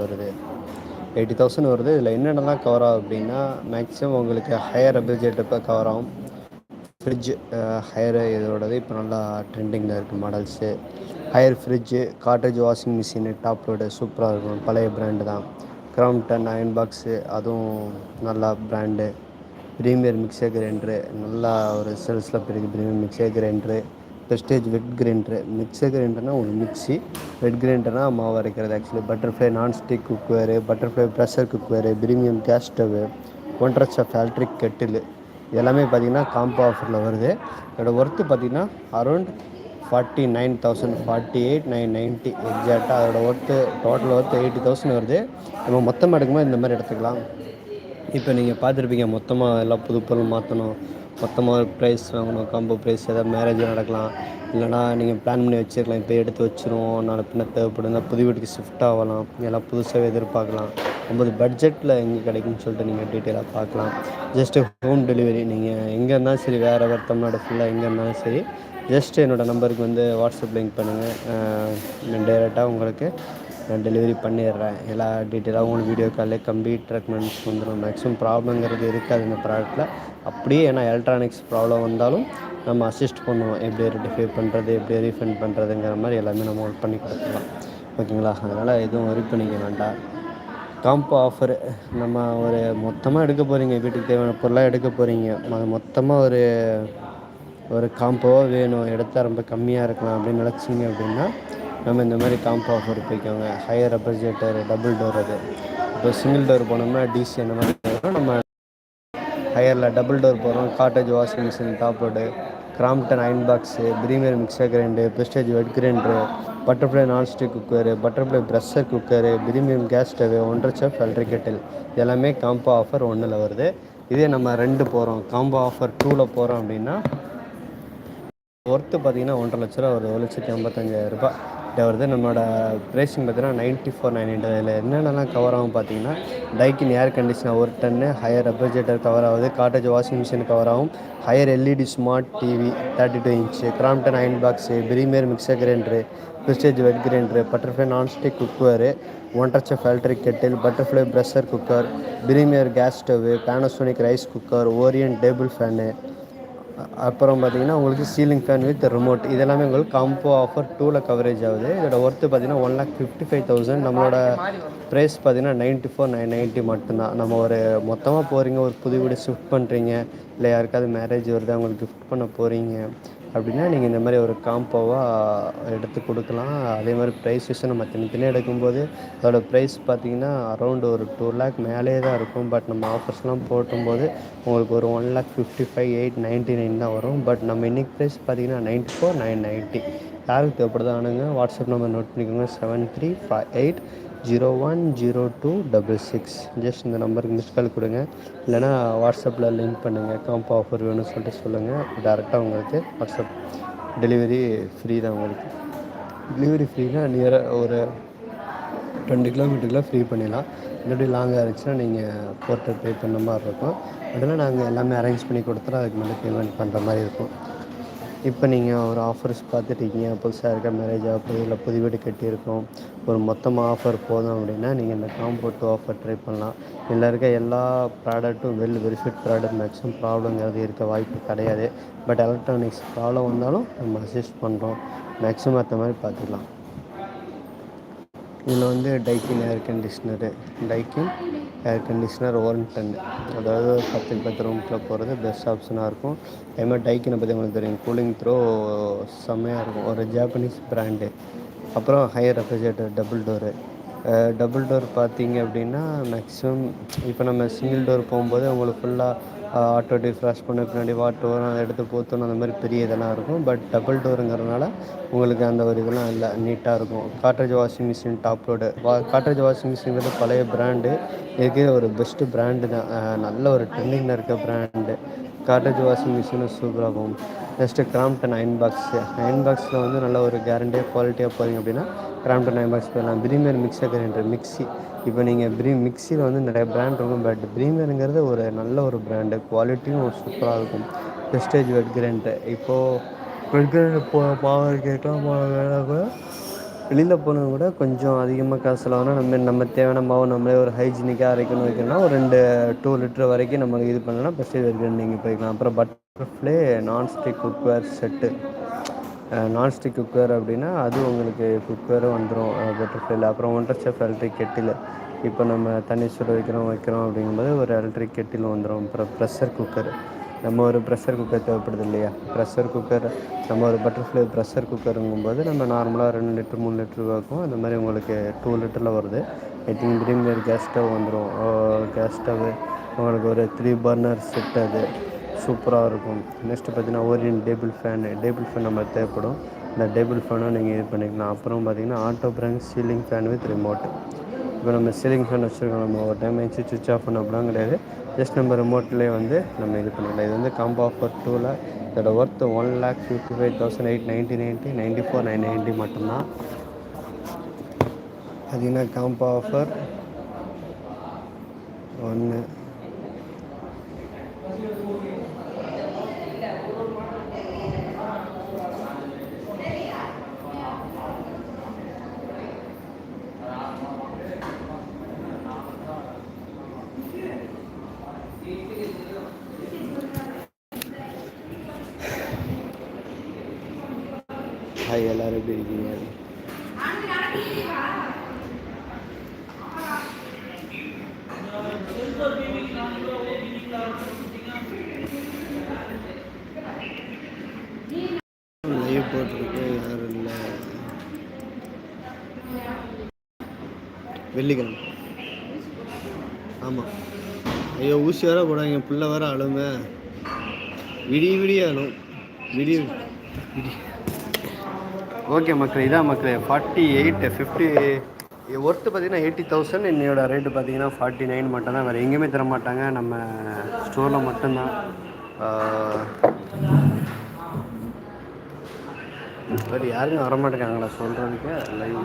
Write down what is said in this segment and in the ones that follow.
வருது. Eighty thousand வருது. இதில் என்னென்னலாம் கவர் ஆகும் அப்படின்னா மேக்ஸிமம் உங்களுக்கு ஹையர் பட்ஜெட் இப்போ கவர் ஆகும். ஃப்ரிட்ஜ் ஹையர் இதோடது இப்போ நல்லா ட்ரெண்டிங்கில் இருக்குது models Haier fridge Godrej washing machine top load சூப்பராக இருக்கும். பழைய பிராண்டு தான். க்ரௌம்டன் அயன் பாக்ஸு அதுவும் நல்லா பிராண்டு ப்ரீமியர் மிக்சர் கிரைண்டரு நல்லா ஒரு சேல்ஸில் பிரிக்கு Premier mixer grinder Prestige wet grinder. Mixer கிரைண்டர்னால் ஒரு மிக்ஸி. வெட் கிரைண்டர்னால் மாவு அரைக்கிறது actually butterfly nonstick cookware butterfly pressure cookware premium gas stove ஒன்றரை செஃப் எலக்ட்ரிக் கெட்டிலு எல்லாமே பார்த்திங்கன்னா காம்போ ஆஃபரில் வருது. இதோட ஒர்த்து பார்த்திங்கன்னா around forty nine thousand forty eight nine ninety எக்ஸாக்டாக அதோட worth total worth eighty thousand வருது. நம்ம மொத்தமாக எடுக்கும்போது இந்த மாதிரி எடுத்துக்கலாம். இப்போ நீங்கள் பார்த்துருப்பீங்க மொத்தமாக எல்லாம் புது பொருள் மாற்றணும் மொத்தமாக ப்ரைஸ் வாங்கணும் காம்போ ப்ரைஸ் எதாவது மேரேஜ் நடக்கலாம். இல்லைனா நீங்கள் பிளான் பண்ணி வச்சுருக்கலாம். இப்போ எடுத்து வச்சுருவோம். நாளை பின்ன தேவைப்படுங்க புது வீட்டுக்கு ஷிஃப்ட் ஆகலாம். எல்லாம் புதுசாக எதிர்பார்க்கலாம். ஒம்பது பட்ஜெட்டில் எங்கே கிடைக்குன்னு சொல்லிட்டு நீங்கள் டீட்டெயிலாக பார்க்கலாம். ஜஸ்ட்டு ஹோம் டெலிவரி நீங்கள் எங்கே இருந்தாலும் சரி வேறு வேறு தமிழ்நாடு ஃபுல்லாக எங்கே இருந்தாலும் சரி ஜஸ்ட் என்னோடய நம்பருக்கு வந்து வாட்ஸ்அப் லிங்க் பண்ணுங்கள் டைரெக்டாக டேரெக்டாக உங்களுக்கு நான் டெலிவரி பண்ணிடுறேன். எல்லா டீட்டெயிலாக உங்களுக்கு வீடியோ காலில் கம்ப்ளீட் ட்ரீட்மெண்ட்ஸ் வந்துடும் மேக்ஸிமம் ப்ராப்ளங்கிறது இருக்காது இந்த ப்ராடக்ட்டில் அப்படியே ஏன்னா எலக்ட்ரானிக்ஸ் ப்ராப்ளம் வந்தாலும் நம்ம அசிஸ்ட் பண்ணுவோம். எப்படி ரெட்டிஃபை பண்ணுறது எப்படி ரீஃபண்ட் பண்ணுறதுங்கிற மாதிரி எல்லாமே நம்ம ஒர்க் பண்ணி கொடுத்துக்கலாம் ஓகேங்களா? அதனால் எதுவும் ஒர்க் பண்ணிக்க வேண்டாம். காம்போ ஆஃபரு நம்ம ஒரு மொத்தமாக எடுக்க போகிறீங்க வீட்டுக்கு தேவையான பொருளாக எடுக்க போகிறீங்க அது மொத்தமாக ஒரு ஒரு காம்போவாக வேணும். எடுத்தால் ரொம்ப கம்மியாக இருக்கலாம் அப்படின்னு நினச்சிங்க அப்படின்னா நம்ம இந்த மாதிரி காம்போ ஆஃபர் போய்க்கோங்க. ஹையர் ரெப்ரஜேட்டர் டபுள் டோர் அது. இப்போ சிங்கிள் டோர் போனோம்னா டிசி அந்த மாதிரி நம்ம ஹையரில் டபுள் டோர் போகிறோம் Godrej washing machine top Crompton iron box Premier mixer grind Prestige wet grinder butterfly nonstick cooker butterfly pressure cooker premium gas stove ஒன்றரை chef அல்ட்ரி கெட்டில் எல்லாமே காம்போ ஆஃபர் ஒன்றில் வருது. இதே நம்ம ரெண்டு போகிறோம் காம்போ ஆஃபர் டூவில் போகிறோம் அப்படின்னா ஒர்த்து பார்த்தீங்கன்னா ஒன்றரை லட்ச ரூபா வருது. ஒரு லட்சத்தி ஐம்பத்தஞ்சாயிரம் ரூபாய். வருது நம்மளோட ப்ரைஸிங் பார்த்தீங்கன்னா நைன்ட்டி ஃபோர் நைன் ஹண்ட்ரட் இதில் என்னென்னலாம் கவர் ஆகும் பார்த்தீங்கன்னா டைக்கின் ஏர் கண்டிஷனர் ஒரு டன்னு ஹையர் ரெஃப்ரிஜரேட்டர் கவர் ஆகுது காட்டேஜ் வாஷிங் மிஷின் கவர் ஆகும் Haier LED smart TV thirty two inch Crompton iron box Premier mixer grinder Prestige wet grinder butterfly nonstick cooker ஒன்றரை chef electric kettle butterfly pressure cooker Premier gas stove Panasonic rice cooker Orient table fan அப்புறம் பார்த்தீங்கன்னா உங்களுக்கு ceiling fan with remote இதெல்லாமே உங்களுக்கு combo offer டூவில் coverage ஆகுது. இதோட worth பார்த்தீங்கன்னா one lakh fifty five thousand நம்மளோட ப்ரைஸ் பார்த்தீங்கன்னா நைன்ட்டி ஃபோர் நைன் நைன்ட்டி மட்டும்தான். நம்ம ஒரு மொத்தமாக போகிறீங்க ஒரு புது வீடு ஷிஃப்ட் பண்ணுறீங்க இல்லை யாருக்காவது மேரேஜ் வருது அவங்களுக்கு கிஃப்ட் பண்ண போகிறீங்க அப்படின்னா நீங்கள் இந்த மாதிரி ஒரு காம்போவாக எடுத்து கொடுக்கலாம். அதே மாதிரி ப்ரைஸ் விஷயம் நம்ம தனித்தனியாக எடுக்கும்போது அதோட ப்ரைஸ் பார்த்தீங்கன்னா அரௌண்ட் ஒரு டூ லேக் மேலேயே தான் இருக்கும். பட் நம்ம ஆஃபர்ஸ்லாம் போட்டும்போது உங்களுக்கு ஒரு one lakh fifty five eight ninety nine தான் வரும். பட் நம்ம இன்றைக்கி ப்ரைஸ் பார்த்தீங்கன்னா நைன்ட்டி ஃபோர் நைன் நைன்ட்டி யாருக்கு தேவைப்படுதானுங்க வாட்ஸ்அப் நம்பர் நோட் பண்ணிக்கோங்க. Seven three five eight zero one zero two double six. Just இந்த நம்பருக்கு மிஸ் கால் கொடுங்க. இல்லைனா வாட்ஸ்அப்பில் லிங்க் பண்ணுங்கள் காம்போ ஆஃபர் வேணும்னு சொல்லிட்டு சொல்லுங்கள் டேரெக்டாக உங்களுக்கு வாட்ஸ்அப் டெலிவரி ஃப்ரீ தான் உங்களுக்கு. டெலிவரி ஃப்ரீனா நியராக ஒரு டுவெண்ட்டி கிலோமீட்டருக்குலாம் ஃப்ரீ பண்ணிடலாம். இல்லாட்டி லாங்காக இருந்துச்சுன்னா நீங்கள் போர்ட்டல் பே பண்ண மாதிரி இருக்கும். அதனால் நாங்கள் எல்லாமே அரேஞ்ச் பண்ணி கொடுத்துறோம் அதுக்கு மேலே பேமெண்ட் பண்ணுற மாதிரி இருக்கும். இப்போ நீங்கள் ஒரு ஆஃபர்ஸ் பார்த்துட்டீங்க புதுசாக இருக்க மேரேஜ் ஆஃபர் இல்லை புது வீடு கட்டியிருக்கோம் ஒரு மொத்தமாக ஆஃபர் போதும் அப்படின்னா நீங்கள் இந்த காம்போ டூ ஆஃபர் ட்ரை பண்ணலாம். இதில் இருக்க எல்லா ப்ராடக்ட்டும் வெல் வெரிஃபிட் ப்ராடக்ட் மேக்ஸிமம் ப்ராப்ளங்கிறது இருக்க வாய்ப்பு கிடையாது. பட் எலக்ட்ரானிக்ஸ் ப்ராப்ளம் வந்தாலும் நம்ம அசிஸ்ட் பண்ணுறோம் மேக்ஸிமம் மற்ற மாதிரி பார்த்துக்கலாம். இதில் வந்து Daikin air conditioner Daikin air conditioner one ton அதாவது பத்துக்கு பத்து ரூம்குள்ளே போகிறது பெஸ்ட் ஆப்ஷனாக இருக்கும். அதே மாதிரி டைக்கினை பற்றி உங்களுக்கு தெரியும். கூலிங் த்ரோ செம்மையாக இருக்கும். ஒரு ஜாப்பனீஸ் ப்ராண்டு அப்புறம் Haier refrigerator double door double door பார்த்தீங்க அப்படின்னா மேக்ஸிமம் இப்போ நம்ம சிங்கிள் டோர் போகும்போது உங்களுக்கு ஃபுல்லாக ஆட்டோ டிஃப்ராஸ்ட் பண்ண பின்னாடி வாட்டர் வரும் அதை எடுத்து போத்தணும் அந்த மாதிரி பெரிய இதெல்லாம் இருக்கும். பட் டபுள் டோருங்கிறதுனால உங்களுக்கு அந்த ஒரு இதெல்லாம் இல்லை நீட்டாக இருக்கும். Godrej washing machine top load வா காட்ரேஜ் வாஷிங் மிஷின்கிறது பழைய ப்ராண்டு இதுக்கே ஒரு பெஸ்ட்டு ப்ராண்டு தான். நல்ல ஒரு ட்ரெண்டிங்கில் இருக்க ப்ராண்டு காட்ரேஜ் வாஷிங் மிஷினும் சூப்பராக போகும். Just Crompton iron box iron பாக்ஸில் வந்து நல்ல ஒரு கேரண்டியாக குவாலிட்டியாக போகிறீங்க அப்படின்னா கிராம்டன் அயன் பாக்ஸ் போயிடலாம். பிரீமியர் மிக்சர் கிரைண்டர் மிக்ஸி இப்போ நீங்கள் ப்ரீ மிக்சியில் வந்து நிறைய ப்ராண்ட் இருக்கும் பட் ப்ரீமியருங்கிறது ஒரு நல்ல ஒரு ப்ராண்டு குவாலிட்டியும் சூப்பராக இருக்கும். ப்ரெஸ்டேஜ் வெட் கிரைண்டர் இப்போது வெட் கிரைண்டர் போ பாவர் கேட்கலாம் கூட வெளியில் போனால் கூட கொஞ்சம் அதிகமாக காசு செலவானால் நம்ம நம்ம தேவையான மாவு நம்மளே ஒரு ஹைஜீனிக்காக அரைக்கணும் வைக்கணும்னா ஒரு ரெண்டு டூ லிட்டர் வரைக்கும் நம்ம இது பண்ணலாம். பெஸ்ட் இது நீங்கள் போய்க்கலாம். அப்புறம் butterfly nonstick cookware set nonstick cooker அப்படின்னா அது உங்களுக்கு குக்கரும் வந்துடும் பட்டர்ஃப்ளைல அப்புறம் ஒன்றரை செஃப் எலக்ட்ரிக் கெட்டில் இப்போ நம்ம தண்ணி சுட வைக்கிறோம் வைக்கிறோம் அப்படிங்கும்போது ஒரு எலக்ட்ரிக் கெட்டில் வந்துடும் அப்புறம் ப்ரெஷர் குக்கர் நம்ம ஒரு ப்ரெஷர் குக்கர் தேவைப்படுது இல்லையா? ப்ரெஷர் குக்கர் நம்ம ஒரு பட்டர்ஃப்ளை ப்ரெஷர் குக்கருங்கும்போது நம்ம நார்மலாக ரெண்டு லிட்டர் மூணு லிட்டர் வைக்கும். அந்த மாதிரி உங்களுக்கு டூ லிட்டரில் வருது. I think Premier gas stove வந்துடும் கேஸ் ஸ்டவ்வு உங்களுக்கு ஒரு த்ரீ பர்னர் செட் அது. சூப்பராக இருக்கும். நெக்ஸ்ட்டு பார்த்தீங்கன்னா Orient table fan table fan நம்ம தேவைப்படும். இந்த டேபிள் ஃபேனும் நீங்கள் இது பண்ணிக்கலாம். அப்புறம் பார்த்தீங்கன்னா ஆட்டோ பிராங்க் சீலிங் ஃபேன் வித் ரிமோட் இப்போ நம்ம சீலிங் ஃபேன் வச்சுருக்கோம். நம்ம ஒரு டைம் வச்சு சுவிச் ஆஃப் பண்ண அப்படிலாம் கிடையாது. ஜஸ்ட் நம்ம ரிமோட்லேயே வந்து நம்ம இது பண்ணிக்கலாம் இது வந்து காம்போ ஆஃபர் டூவில் இதோட worth one lakh fifty five thousand eight ninety ninety ninety four nine ninety மட்டும்தான் பார்த்தீங்கன்னா காம்போ ஆஃபர் ஒன்று ஹாய் எல்லோரும் எப்படி இருக்கீங்க? லைவ் போட்டிருக்கு யாரும் இல்லை. வெள்ளிக்கிழமை. ஆமாம் ஐயோ ஊசி வேற போடாங்க பிள்ளை வேற அழுமை விடிய விடிய அழும் விடிய விடிய. ஓகே மக்களே இதான் மக்களே ஃபார்ட்டி எயிட் ஃபிஃப்டி ஒர்த்து பார்த்தீங்கன்னா எயிட்டி தௌசண்ட் என்னோட ரேட்டு பார்த்தீங்கன்னா ஃபார்ட்டி நைன் மட்டும் தான் வேறு எங்கேயுமே தர மாட்டாங்க. நம்ம ஸ்டோரில் மட்டும்தான். பட் யாருமே வரமாட்டேங்காங்களா சொல்கிறதுக்கு லைவ்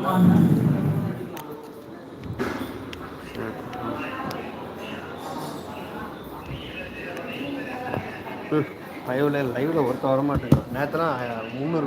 லைவில் லைவில் ஒருத்தர் வரமாட்டேங்க நேற்றுலாம் முந்நூறு